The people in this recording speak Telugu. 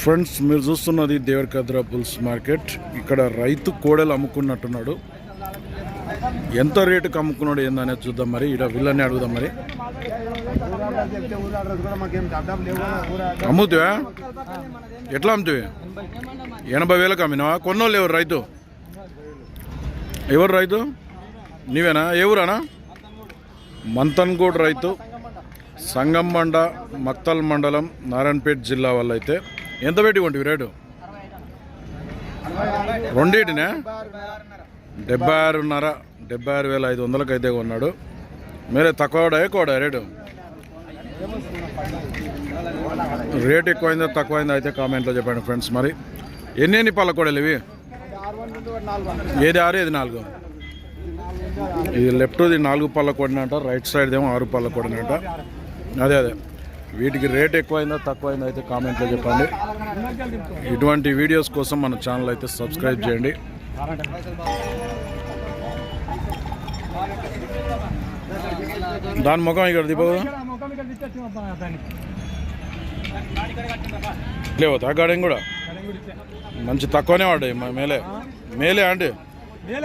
ఫ్రెండ్స్ మీరు చూస్తున్నది దేవరకద్ర పుల్స్ మార్కెట్. ఇక్కడ రైతు కోడలు అమ్ముకున్నట్టున్నాడు. ఎంత రేటుకి అమ్ముకున్నాడు ఏందనేది చూద్దాం మరి. ఇక్కడ వీళ్ళని అడుగుదాం మరి. అమ్ముతావా? ఎట్లా అమ్ముతువి? ఎనభై వేలకు అమ్మినావా? కొన్నోళ్ళు ఎవరు రైతు? ఎవరు రైతు? నీవేనా? ఎవరానా మంతన్గూడ్ రైతు. సంగం మండ మక్తల్ మండలం నారాయణపేట జిల్లా వాళ్ళు అయితే ఎంత పెట్టి కొంటివి రేటు? రెండింటినే? డెబ్బై ఆరున్నర డెబ్బై ఆరు వేల ఐదు వందలకు అయితే కొన్నాడు. మీరే తక్కువ ఎక్కువ రేటు? రేట్ ఎక్కువైందో తక్కువైందో అయితే కామెంట్లో చెప్పండి ఫ్రెండ్స్ మరి. ఎన్ని ఎన్ని పళ్ళకూడలు ఇవి? ఏది ఆరు ఏది నాలుగు? ఇది లెఫ్ట్ ఇది నాలుగు పళ్ళ కొడినట రైట్ సైడ్ ఏమో ఆరు పళ్ళ కొడినట అదే అదే. వీటికి రేట్ ఎక్కువైందా తక్కువైందా అయితే కామెంట్లో చెప్పండి. ఇటువంటి వీడియోస్ కోసం మన ఛానల్ అయితే సబ్స్క్రైబ్ చేయండి. దాని ముఖం ఇక్కడ దిపో లేవతా గార్డెన్ కూడా? మంచి తక్కువనే వాడాయి మా మేలే. మేలే అంటే అంటే